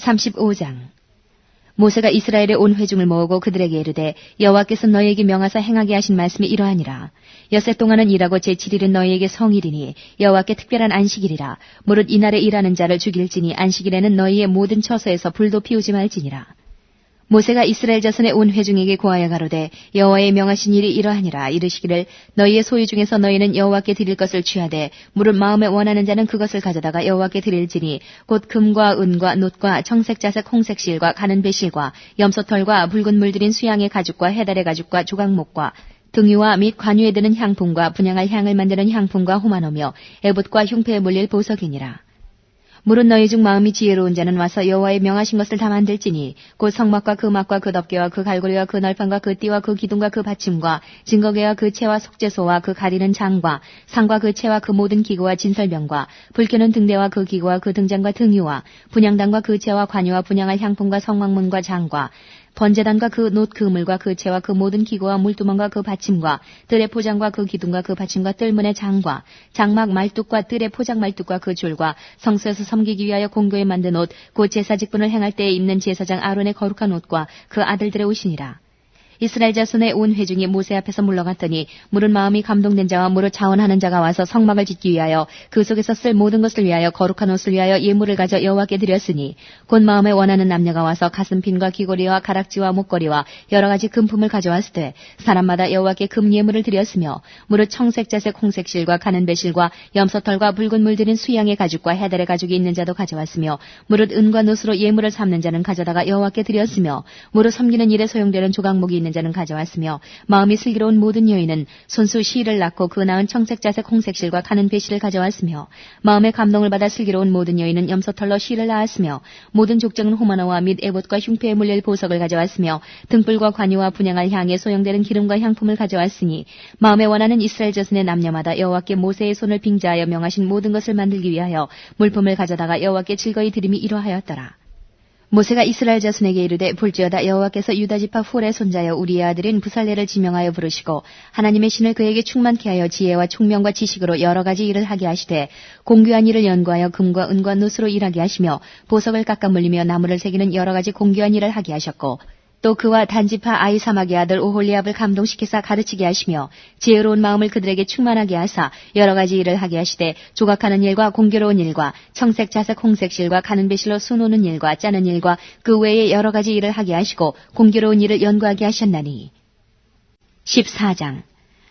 35장. 모세가 이스라엘의 온 회중을 모으고 그들에게 이르되 여호와께서 너희에게 명하사 행하게 하신 말씀이 이러하니라. 여세 동안은 일하고 제7일은 너희에게 성일이니 여호와께 특별한 안식일이라. 무릇 이날에 일하는 자를 죽일지니 안식일에는 너희의 모든 처소에서 불도 피우지 말지니라 모세가 이스라엘 자손의 온 회중에게 고하여 가로되 여호와의 명하신 일이 이러하니라 이르시기를 너희의 소유 중에서 너희는 여호와께 드릴 것을 취하되 무릇 마음에 원하는 자는 그것을 가져다가 여호와께 드릴지니 곧 금과 은과 놋과 청색 자색 홍색 실과 가는 배실과 염소털과 붉은 물들인 수양의 가죽과 해달의 가죽과 조각목과 등유와 및 관유에 드는 향품과 분양할 향을 만드는 향품과 호마노며 에봇과 흉패에 물릴 보석이니라. 무릇 너희 중 마음이 지혜로운 자는 와서 여호와의 명하신 것을 다 만들지니 곧 성막과 그 막과 그 덮개와 그 갈고리와 그 널판과 그 띠와 그 기둥과 그 받침과 증거계와 그 채와 속죄소와 그 가리는 장과 상과 그 채와 그 모든 기구와 진설병과 불켜는 등대와 그 기구와 그 등장과 등유와 분양단과 그 채와 관유와 분양할 향품과 성막문과 장과 번제단과 그 놋 그물과 그 채와 그 모든 기구와 물두멍과 그 받침과 뜰의 포장과 그 기둥과 그 받침과 뜰문의 장과 장막 말뚝과 뜰의 포장 말뚝과 그 줄과 성소에서 섬기기 위하여 공교에 만든 옷, 곧 제사 직분을 행할 때에 입는 제사장 아론의 거룩한 옷과 그 아들들의 옷이니라. 이스라엘 자손의 온 회중이 모세 앞에서 물러갔더니 무릇 마음이 감동된 자와 무릇 자원하는 자가 와서 성막을 짓기 위하여 그 속에서 쓸 모든 것을 위하여 거룩한 옷을 위하여 예물을 가져 여호와께 드렸으니 곧 마음에 원하는 남녀가 와서 가슴핀과 귀고리와 가락지와 목걸이와 여러 가지 금품을 가져왔을 때 사람마다 여호와께 금 예물을 드렸으며 무릇 청색 자색 홍색실과 가는 배실과 염소털과 붉은 물들인 수양의 가죽과 해달의 가죽이 있는 자도 가져왔으며 무릇 은과 노스로 예물을 삼는 자는 가져다가 여호와께 드렸으며 무릇 섬기는 일에 소용되는 조각목이 있는 자는 가져왔으며 마음이 슬기로운 모든 여인은 손수 시를 낳고 그 낳은 청색자색 홍색실과 가는 배실을 가져왔으며 마음의 감동을 받아 슬기로운 모든 여인은 염소털로 시를 낳았으며 모든 족장은 호마노와 및 에봇과 흉패에 물릴 보석을 가져왔으며 등불과 관유와 분양할 향에 소용되는 기름과 향품을 가져왔으니 마음에 원하는 이스라엘 자손의 남녀마다 여호와께 모세의 손을 빙자하여 명하신 모든 것을 만들기 위하여 물품을 가져다가 여호와께 즐거이 드림이 이러하였더라. 모세가 이스라엘 자손에게 이르되 볼지어다 여호와께서 유다 지파 훌의 손자여 우리의 아들인 부살레를 지명하여 부르시고 하나님의 신을 그에게 충만케 하여 지혜와 총명과 지식으로 여러 가지 일을 하게 하시되 공교한 일을 연구하여 금과 은과 놋으로 일하게 하시며 보석을 깎아 물리며 나무를 새기는 여러 가지 공교한 일을 하게 하셨고 또 그와 단지파 아이사막의 아들 오홀리압을 감동시키사 가르치게 하시며 지혜로운 마음을 그들에게 충만하게 하사 여러 가지 일을 하게 하시되 조각하는 일과 공교로운 일과 청색 자색 홍색 실과 가는 배실로 수놓는 일과 짜는 일과 그 외에 여러 가지 일을 하게 하시고 공교로운 일을 연구하게 하셨나니. 14장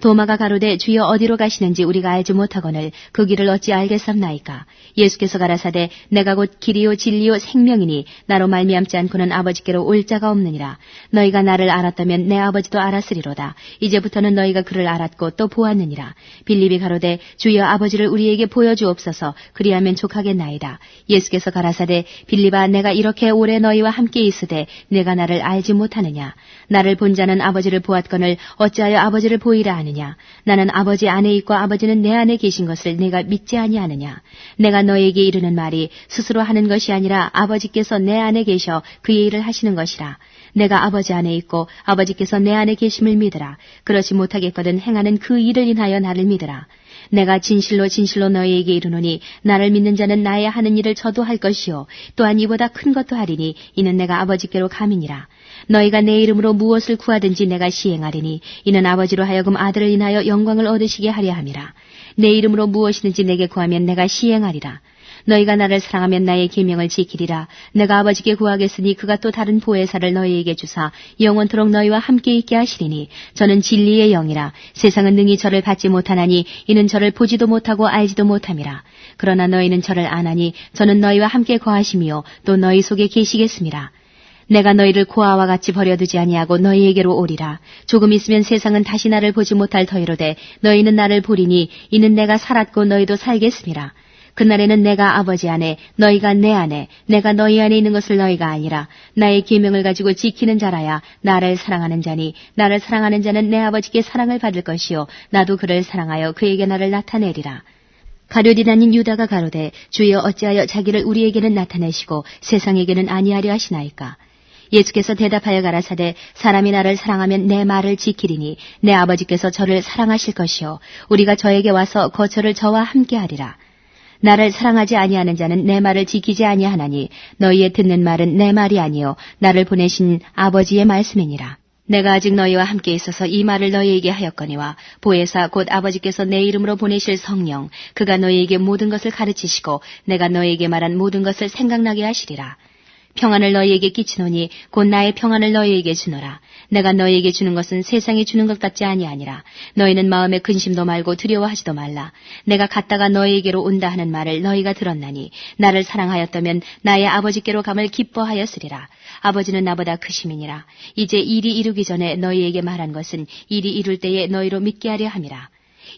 도마가 가로되 주여 어디로 가시는지 우리가 알지 못하거늘 그 길을 어찌 알겠삼나이까? 예수께서 가라사대 내가 곧 길이요 진리요 생명이니 나로 말미암지 않고는 아버지께로 올 자가 없느니라. 너희가 나를 알았다면 내 아버지도 알았으리로다. 이제부터는 너희가 그를 알았고 또 보았느니라. 빌립이 가로되 주여 아버지를 우리에게 보여주옵소서. 그리하면 족하겠나이다. 예수께서 가라사대 빌립아 내가 이렇게 오래 너희와 함께 있으되 내가 나를 알지 못하느냐? 나를 본 자는 아버지를 보았거늘 어찌하여 아버지를 보이라 하 느냐 아느냐? 나는 아버지 안에 있고 아버지는 내 안에 계신 것을 내가 믿지 아니하느냐? 내가 너에게 이르는 말이 스스로 하는 것이 아니라 아버지께서 내 안에 계셔 그의 일을 하시는 것이라. 내가 아버지 안에 있고 아버지께서 내 안에 계심을 믿으라. 그렇지 못하겠거든 행하는 그 일을 인하여 나를 믿으라. 내가 진실로 진실로 너희에게 이르노니 나를 믿는 자는 나의 하는 일을 저도 할 것이요 또한 이보다 큰 것도 하리니 이는 내가 아버지께로 감이니라. 너희가 내 이름으로 무엇을 구하든지 내가 시행하리니 이는 아버지로 하여금 아들을 인하여 영광을 얻으시게 하려 함이라. 내 이름으로 무엇이든지 내게 구하면 내가 시행하리라. 너희가 나를 사랑하면 나의 계명을 지키리라. 내가 아버지께 구하겠으니 그가 또 다른 보혜사를 너희에게 주사 영원토록 너희와 함께 있게 하시리니 저는 진리의 영이라. 세상은 능히 저를 받지 못하나니 이는 저를 보지도 못하고 알지도 못함이라. 그러나 너희는 저를 아나니 저는 너희와 함께 거하시며 또 너희 속에 계시겠습니다. 내가 너희를 고아와 같이 버려두지 아니하고 너희에게로 오리라. 조금 있으면 세상은 다시 나를 보지 못할 터이로되 너희는 나를 보리니 이는 내가 살았고 너희도 살겠습니다. 그날에는 내가 아버지 안에 너희가 내 안에 내가 너희 안에 있는 것을 너희가 아니라 나의 계명을 가지고 지키는 자라야 나를 사랑하는 자니 나를 사랑하는 자는 내 아버지께 사랑을 받을 것이요 나도 그를 사랑하여 그에게 나를 나타내리라. 가룟이 다닌 유다가 가로되 주여 어찌하여 자기를 우리에게는 나타내시고 세상에게는 아니하려 하시나이까 예수께서 대답하여 가라사대 사람이 나를 사랑하면 내 말을 지키리니 내 아버지께서 저를 사랑하실 것이요. 우리가 저에게 와서 거처를 저와 함께 하리라. 나를 사랑하지 아니하는 자는 내 말을 지키지 아니하나니 너희의 듣는 말은 내 말이 아니요 나를 보내신 아버지의 말씀이니라. 내가 아직 너희와 함께 있어서 이 말을 너희에게 하였거니와 보혜사 곧 아버지께서 내 이름으로 보내실 성령 그가 너희에게 모든 것을 가르치시고 내가 너희에게 말한 모든 것을 생각나게 하시리라 평안을 너희에게 끼치노니 곧 나의 평안을 너희에게 주노라. 내가 너희에게 주는 것은 세상이 주는 것 같지 아니하니라. 너희는 마음에 근심도 말고 두려워하지도 말라. 내가 갔다가 너희에게로 온다 하는 말을 너희가 들었나니 나를 사랑하였다면 나의 아버지께로 감을 기뻐하였으리라. 아버지는 나보다 크심이니라. 이제 일이 이루기 전에 너희에게 말한 것은 일이 이룰 때에 너희로 믿게 하려 함이라.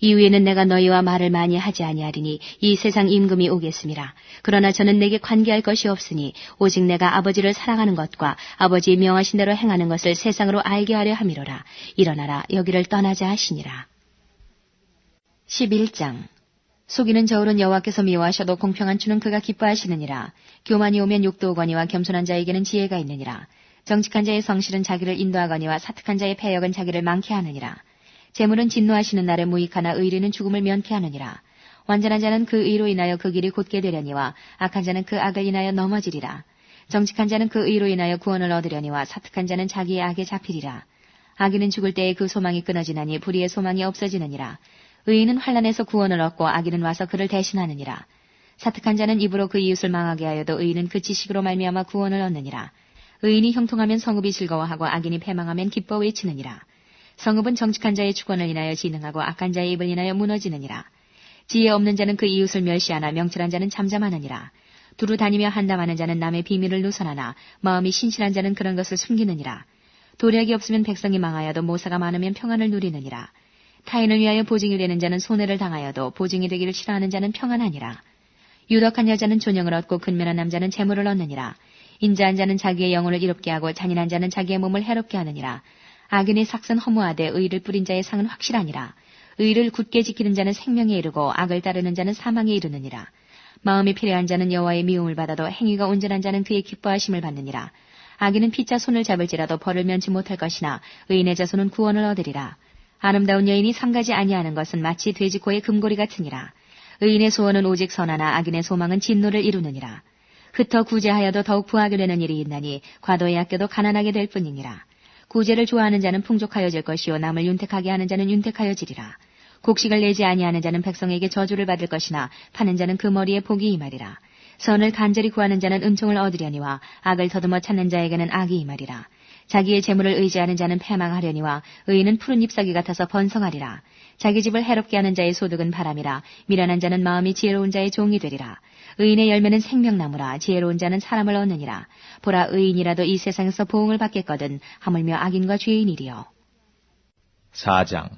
이후에는 내가 너희와 말을 많이 하지 아니하리니 이 세상 임금이 오겠습니다. 그러나 저는 내게 관계할 것이 없으니 오직 내가 아버지를 사랑하는 것과 아버지의 명하신 대로 행하는 것을 세상으로 알게 하려 함이로라. 일어나라 여기를 떠나자 하시니라. 11장 속이는 저울은 여호와께서 미워하셔도 공평한 추는 그가 기뻐하시느니라. 교만이 오면 욕도 오거니와 겸손한 자에게는 지혜가 있느니라. 정직한 자의 성실은 자기를 인도하거니와 사특한 자의 패역은 자기를 망케 하느니라. 재물은 진노하시는 날에 무익하나 의리는 죽음을 면케 하느니라. 완전한 자는 그 의로 인하여 그 길이 곧게 되려니와 악한 자는 그 악을 인하여 넘어지리라. 정직한 자는 그 의로 인하여 구원을 얻으려니와 사특한 자는 자기의 악에 잡히리라. 악인은 죽을 때에 그 소망이 끊어지나니 불의의 소망이 없어지느니라. 의인은 환란에서 구원을 얻고 악인은 와서 그를 대신하느니라. 사특한 자는 입으로 그 이웃을 망하게 하여도 의인은 그 지식으로 말미암아 구원을 얻느니라. 의인이 형통하면 성읍이 즐거워하고 악인이 패망하면 기뻐 외치느니라. 성읍은 정직한 자의 주권을 인하여 진흥하고 악한 자의 입을 인하여 무너지느니라. 지혜 없는 자는 그 이웃을 멸시하나 명철한 자는 잠잠하느니라. 두루 다니며 한담하는 자는 남의 비밀을 누설하나 마음이 신실한 자는 그런 것을 숨기느니라. 도력이 없으면 백성이 망하여도 모사가 많으면 평안을 누리느니라. 타인을 위하여 보증이 되는 자는 손해를 당하여도 보증이 되기를 싫어하는 자는 평안하니라. 유덕한 여자는 존영을 얻고 근면한 남자는 재물을 얻느니라. 인자한 자는 자기의 영혼을 이롭게 하고 잔인한 자는 자기의 몸을 해롭게 하느니라. 악인의 삭선 허무하되 의를 뿌린 자의 상은 확실하니라. 의를 굳게 지키는 자는 생명에 이르고 악을 따르는 자는 사망에 이르느니라. 마음이 필요한 자는 여호와의 미움을 받아도 행위가 온전한 자는 그의 기뻐하심을 받느니라. 악인은 피자 손을 잡을지라도 벌을 면치 못할 것이나 의인의 자손은 구원을 얻으리라. 아름다운 여인이 상가지 아니하는 것은 마치 돼지코의 금고리 같으니라. 의인의 소원은 오직 선하나 악인의 소망은 진노를 이루느니라. 흩어 구제하여도 더욱 부하게 되는 일이 있나니 과도에 아껴도 가난하게 될 뿐이니라. 구제를 좋아하는 자는 풍족하여질 것이요 남을 윤택하게 하는 자는 윤택하여지리라. 곡식을 내지 아니하는 자는 백성에게 저주를 받을 것이나 파는 자는 그 머리에 복이 임하리라. 선을 간절히 구하는 자는 은총을 얻으려니와 악을 더듬어 찾는 자에게는 악이 임하리라. 자기의 재물을 의지하는 자는 패망하려니와 의인은 푸른 잎사귀 같아서 번성하리라. 자기 집을 해롭게 하는 자의 소득은 바람이라. 미련한 자는 마음이 지혜로운 자의 종이 되리라. 의인의 열매는 생명나무라 지혜로운 자는 사람을 얻느니라. 보라 의인이라도 이 세상에서 보응을 받겠거든 하물며 악인과 죄인이리요. 4장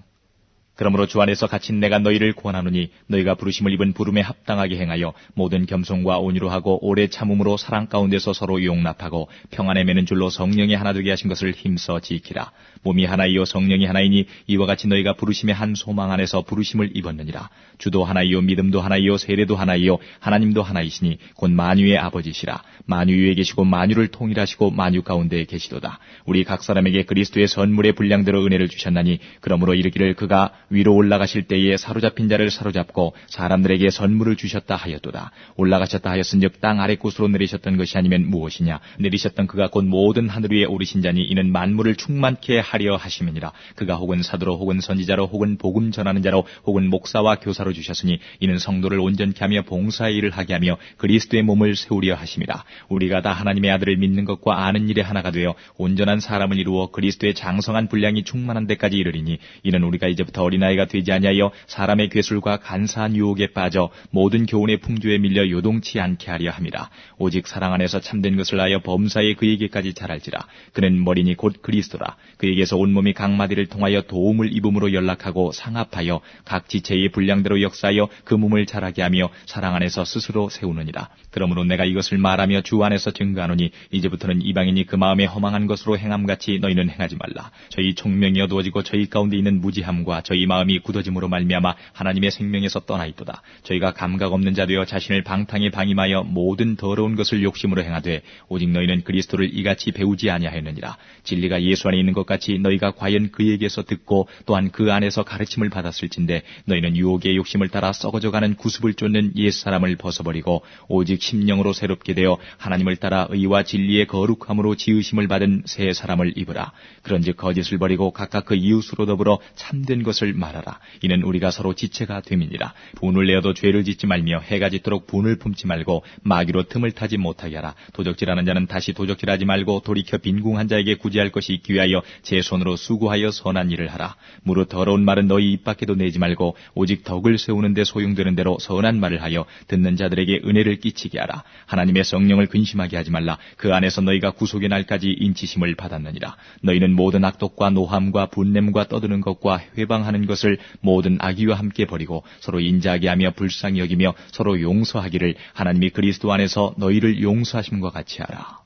그러므로 주 안에서 갇힌 내가 너희를 권하노니 너희가 부르심을 입은 부름에 합당하게 행하여 모든 겸손과 온유로 하고 오래 참음으로 사랑 가운데서 서로 용납하고 평안에 매는 줄로 성령이 하나 되게 하신 것을 힘써 지키라. 몸이 하나이요 성령이 하나이니 이와 같이 너희가 부르심의 한 소망 안에서 부르심을 입었느니라. 주도 하나이요 믿음도 하나이요 세례도 하나이요 하나님도 하나이시니 곧 만유의 아버지시라. 만유 위에 계시고 만유를 통일하시고 만유 가운데 계시도다. 우리 각 사람에게 그리스도의 선물의 분량대로 은혜를 주셨나니 그러므로 이르기를 그가 위로 올라가실 때에 사로잡힌 자를 사로잡고 사람들에게 선물을 주셨다 하였도다. 올라가셨다 하였은즉 땅 아래 곳으로 내리셨던 것이 아니면 무엇이냐? 내리셨던 그가 곧 모든 하늘 위에 오르신 자니 이는 만물을 충만케 하려 하심이니라. 그가 혹은 사도로 혹은 선지자로 혹은 복음 전하는 자로 혹은 목사와 교사로 주셨으니 이는 성도를 온전케 하며 봉사의 일을 하게 하며 그리스도의 몸을 세우려 하심이라. 우리가 다 하나님의 아들을 믿는 것과 아는 일에 하나가 되어 온전한 사람을 이루어 그리스도의 장성한 분량이 충만한 데까지 이르리니 이는 우리가 이제부터 어린 아이가 되지 아니하여 사람의 괴술과 간사한 유혹에 빠져 모든 교훈의 풍조에 밀려 요동치 않게 하려 함이라. 오직 사랑 안에서 참된 것을 하여 범사에 그에게까지 자랄지라. 그는 머리니 곧 그리스도라. 그에게서 온몸이 각마디를 통하여 도움을 입음으로 연락하고 상합하여 각 지체의 분량대로 역사하여 그 몸을 자라게 하며 사랑 안에서 스스로 세우느니라. 그러므로 내가 이것을 말하며 주 안에서 증거하노니 이제부터는 이방인이 그 마음에 허망한 것으로 행함같이 너희는 행하지 말라. 저희 총명이 어두워지고 저희 가운데 있는 무지함과 저희 이 마음이 굳어짐으로 말미암아 하나님의 생명에서 떠나있도다. 저희가 감각 없는 자 되어 자신을 방탕에 방임하여 모든 더러운 것을 욕심으로 행하되 오직 너희는 그리스도를 이같이 배우지 아니하였느니라. 진리가 예수 안에 있는 것 같이 너희가 과연 그에게서 듣고 또한 그 안에서 가르침을 받았을진데 너희는 유혹의 욕심을 따라 썩어져가는 구습을 쫓는 옛 사람을 벗어버리고 오직 심령으로 새롭게 되어 하나님을 따라 의와 진리의 거룩함으로 지으심을 받은 새 사람을 입으라. 그런즉 거짓을 버리고 각각 그 이웃으로 더불어 참된 것을 말하라. 이는 우리가 서로 지체가 됨이니라. 분을 내어도 죄를 짓지 말며 해가 짓도록 분을 품지 말고 마귀로 틈을 타지 못하게 하라. 도적질하는 자는 다시 도적질하지 말고 돌이켜 빈궁한 자에게 구제할 것이 있기 위하여 제 손으로 수고하여 선한 일을 하라. 무릇 더러운 말은 너희 입 밖에도 내지 말고 오직 덕을 세우는 데 소용되는 대로 선한 말을 하여 듣는 자들에게 은혜를 끼치게 하라. 하나님의 성령을 근심하게 하지 말라. 그 안에서 너희가 구속의 날까지 인치심을 받았느니라. 너희는 모든 악독과 노함과 분냄과 떠드는 것과 회방하는 것을 모든 악의와 함께 버리고 서로 인자하게 하며 불쌍히 여기며 서로 용서하기를 하나님이 그리스도 안에서 너희를 용서하심과 같이 하라.